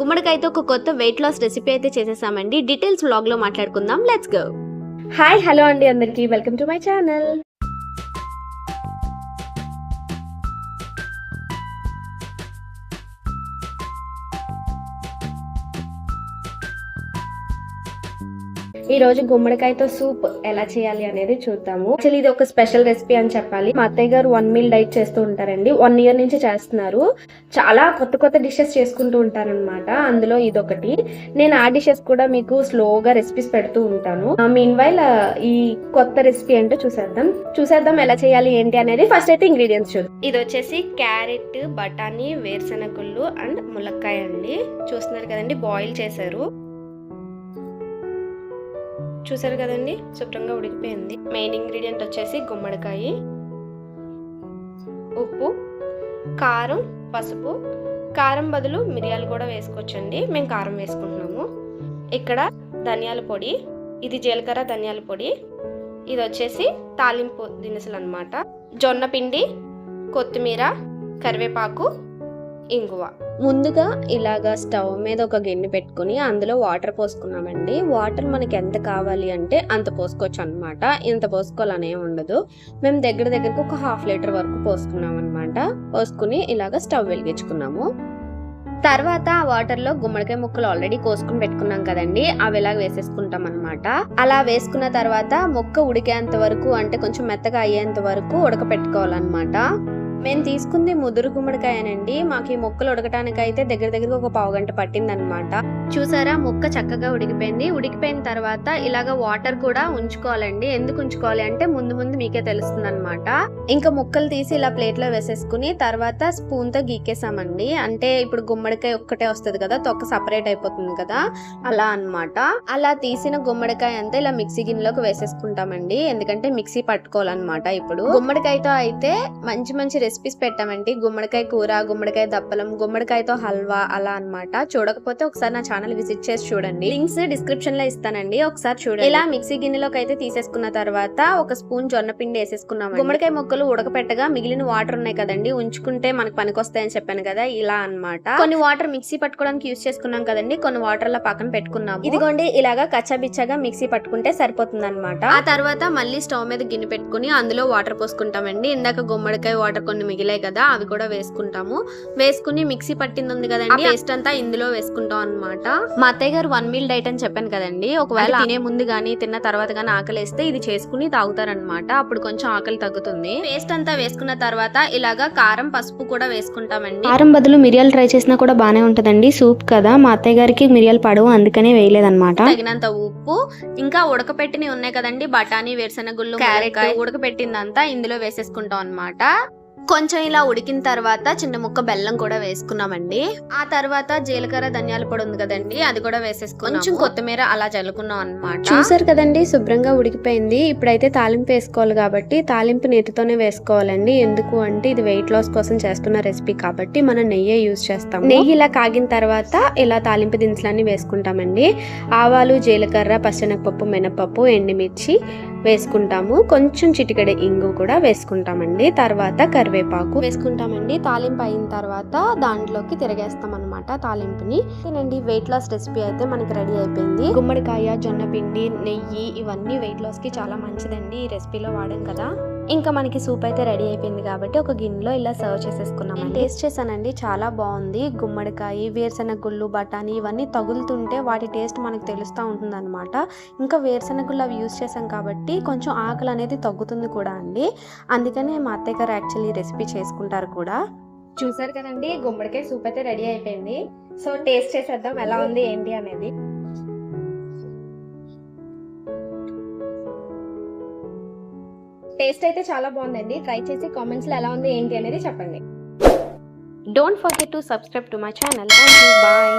గుమ్మడికాయతో ఒక కొత్త వెయిట్ లాస్ రెసిపీ అయితే చేసేసామండి. డీటెయిల్స్ బ్లాగ్లో మాట్లాడుకుందాం. లెట్స్ గో హాయ్ హలో అండి అందరికీ. వెల్కమ్ టు మై ఛానల్ ఈ రోజు గుమ్మడికాయతో సూప్ ఎలా చేయాలి అనేది చూద్దాము. యాక్చువల్లీ ఇది ఒక స్పెషల్ రెసిపీ అని చెప్పాలి. మా అత్తయ్య గారు వన్ మీల్ డైట్ చేస్తూ ఉంటారండి. వన్ ఇయర్ నుంచి చేస్తున్నారు. చాలా కొత్త కొత్త డిషెస్ చేసుకుంటూ ఉంటారనమాట అందులో ఇదొకటి. నేను ఆ డిషెస్ కూడా మీకు స్లోగా రెసిపీస్ పెడుతూ ఉంటాను. Uh, మీన్ వైల్ uh, ఈ కొత్త రెసిపీ ఏంటో చూసేద్దాం. చూసేద్దాం ఎలా చేయాలి ఏంటి అనేది ఫస్ట్ అయితే ఇంగ్రీడియంట్స్ చూద్దాం. ఇది వచ్చేసి క్యారెట్ బఠానీ వేరుశనగుళ్ళు అండ్ ములక్కాయ అండి చూస్తున్నారు కదండి బాయిల్ చేశారు. చూసారు కదండి? శుభ్రంగా ఉడికిపోయింది. మెయిన్ ఇంగ్రీడియంట్ వచ్చేసి గుమ్మడికాయ ఉప్పు కారం పసుపు. కారం బదులు మిరియాలు కూడా వేసుకోవచ్చండి. మేము కారం వేసుకుంటున్నాము. ఇక్కడ ధనియాల పొడి ఇది జీలకర్ర ధనియాల పొడి. ఇది వచ్చేసి తాలింపు దినుసులు అనమాట జొన్న పిండి కొత్తిమీర కరివేపాకు ఇంగువ. ముందుగా ఇలాగా స్టవ్ మీద ఒక గిన్నె పెట్టుకుని అందులో వాటర్ పోసుకున్నామండి. వాటర్ మనకి ఎంత కావాలి అంటే అంత పోసుకోవచ్చు అనమాట ఇంత పోసుకోవాలనే ఉండదు. మేము దగ్గర దగ్గరకు ఒక హాఫ్ లీటర్ వరకు పోసుకున్నాం అనమాట పోసుకుని ఇలాగ స్టవ్ వెలిగించుకున్నాము. తర్వాత ఆ వాటర్లో గుమ్మడికాయ ముక్కలు ఆల్రెడీ కోసుకుని పెట్టుకున్నాం కదండి. అవి ఇలా వేసేసుకుంటాం అనమాట అలా వేసుకున్న తర్వాత ముక్క ఉడికేంత వరకు అంటే కొంచెం మెత్తగా అయ్యేంత వరకు ఉడకపెట్టుకోవాలన్నమాట. మేము తీసుకుంది ముదురు గుమ్మడికాయనండి. మాకు ఈ మొక్కలు ఉడకటానికి అయితే దగ్గర దగ్గర ఒక పావు గంట పట్టింది అనమాట చూసారా? ముక్క చక్కగా ఉడికిపోయింది. ఉడికిపోయిన తర్వాత ఇలాగ వాటర్ కూడా ఉంచుకోవాలండి. ఎందుకు ఉంచుకోవాలి అంటే ముందు ముందు మీకే తెలుస్తుంది అనమాట ఇంకా ముక్కలు తీసి ఇలా ప్లేట్లో వేసేసుకుని తర్వాత స్పూన్తో గీకేసామండి. అంటే ఇప్పుడు గుమ్మడికాయ ఒక్కటే వస్తుంది కదా తొక్క సపరేట్ అయిపోతుంది కదా అలా అన్నమాట. అలా తీసిన గుమ్మడికాయ అంతా ఇలా మిక్సీ గిన్నెలోకి వేసేసుకుంటామండి. ఎందుకంటే మిక్సీ పట్టుకోవాలన్నమాట ఇప్పుడు. గుమ్మడికాయతో అయితే మంచి మంచి రెసిపీస్ పెట్టామండి. గుమ్మడికాయ కూర గుమ్మడికాయ దప్పలం గుమ్మడికాయతో హల్వా అలా అన్నమాట. చూడకపోతే ఒకసారి నా ఛానల్ విజిట్ చేసి చూడండి. లింక్స్ డిస్క్రిప్షన్లో ఇస్తానండి. ఒకసారి చూడండి. ఇలా మిక్సీ గిన్నెలోకి అయితే తీసేసుకున్న తర్వాత ఒక స్పూన్ జొన్న పిండి వేసేసుకున్నాం గుమ్మడికాయ ముక్కలు ఉడకపెట్టగా మిగిలిన వాటర్ ఉన్నాయి కదండి. ఉంచుకుంటే మనకు పనికొస్తాయని చెప్పాను కదా. ఇలా అన్నమాట. కొన్ని వాటర్ మిక్సీ పట్టుకోవడానికి యూస్ చేసుకున్నాం కదండి. కొన్ని వాటర్ లా పక్కన పెట్టుకున్నాము. ఇదిగోండి ఇలాగా కచ్చాబిచ్చాగా మిక్సీ పట్టుకుంటే సరిపోతుంది అనమాట ఆ తర్వాత మళ్ళీ స్టవ్ మీద గిన్నె పెట్టుకుని అందులో వాటర్ పోసుకుంటామండి. ఇందాక గుమ్మడికాయ వాటర్ కొన్ని మిగిలాయి కదా అవి కూడా వేసుకుంటాము. వేసుకుని మిక్సీ పట్టింది ఉంది కదండి. పేస్ట్ అంతా ఇందులో వేసుకుంటాం అన్నమాట మా అత్తయ్య గారు వన్ మీల్ డైట్ అని చెప్పాను కదండి. ఒకవేళ తినే ముందు గానీ తిన్న తర్వాత గానీ ఆకలి వేస్తే ఇది చేసుకుని తాగుతారనమాట. అప్పుడు కొంచెం ఆకలి తగ్గుతుంది. పేస్ట్ అంతా వేసుకున్న తర్వాత ఇలాగా కారం పసుపు కూడా వేసుకుంటామండి. కారం బదులు మిరియాలు ట్రై చేసినా కూడా బాగానే ఉంటుందండి. సూప్ కదా. మా అత్తయ్య గారికి మిరియాలు పడవు అందుకనే వేయలేదన్నమాట తగినంత ఉప్పు ఇంకా ఉడకపెట్టినవి ఉన్నాయి కదండి. బఠానీ వేరుశనగుళ్ళు క్యారెట్ ఉడకపెట్టిందంతా ఇందులో వేసేసుకుంటాం అన్నమాట. కొంచెం ఇలా ఉడికిన తర్వాత చిన్న ముక్క బెల్లం కూడా వేసుకున్నామండి. ఆ తర్వాత జీలకర్ర ధనియాల పొడి ఉంది కదండి అది కూడా వేసేసుకుని కొంచెం కొత్తిమీర అలా చల్లుకున్నాం అన్నమాట. చూసారు కదండి శుభ్రంగా ఉడికిపోయింది. ఇప్పుడైతే తాలింపు వేసుకోవాలి కాబట్టి తాలింపు నీటితోనే వేసుకోవాలండి. ఎందుకు అంటే ఇది వెయిట్ లాస్ కోసం చేస్తున్న రెసిపీ కాబట్టి మనం నెయ్యి యూజ్ చేస్తాం నెయ్యి ఇలా కాగిన తర్వాత ఇలా తాలింపు దినుసులన్నీ వేసుకుంటామండి. ఆవాలు జీలకర్ర పచ్చనపప్పు మినపప్పు ఎండుమిర్చి వేసుకుంటాము. కొంచెం చిటికెడ ఇంగు కూడా వేసుకుంటామండి. తర్వాత కరివేపాకు వేసుకుంటామండి. తాలింపు అయిన తర్వాత దాంట్లోకి తిరగేస్తాం అనమాట తాలింపుని. తినండి వెయిట్ లాస్ రెసిపీ అయితే మనకి రెడీ అయిపోయింది. గుమ్మడికాయ జొన్న పిండి నెయ్యి ఇవన్నీ వెయిట్ లాస్కి చాలా మంచిదండి ఈ రెసిపీలో వాడాం కదా. ఇంకా మనకి సూప్ అయితే రెడీ అయిపోయింది కాబట్టి ఒక గిన్నెలో ఇలా సర్వ్ చేసేసుకున్నాం టేస్ట్ చేశానండి చాలా బాగుంది. గుమ్మడికాయ వేరుశెనగ గుళ్ళు బఠానీ ఇవన్నీ తగులుతుంటే వాటి టేస్ట్ మనకు తెలుస్తూ ఉంటుంది అనమాట ఇంకా వేరుశెనగ గుళ్ళు అవి యూస్ చేసాం కాబట్టి కొంచెం ఆకలి అనేది తగ్గుతుంది కూడా అండి. అందుకనే మా అత్తయ్య గారు యాక్చువల్లీ రెసిపీ చేసుకుంటారు కూడా. చూసారు కదండి గుమ్మడికాయ సూప్ అయితే రెడీ అయిపోయింది. సో టేస్ట్ చేసేద్దాం ఎలా ఉంది ఏంటి అనేది. టేస్ట్ అయితే చాలా బాగుందండి. ట్రై చేసి కామెంట్స్లో ఎలా ఉంది ఏంటి అనేది చెప్పండి. Don't forget to subscribe to my channel bye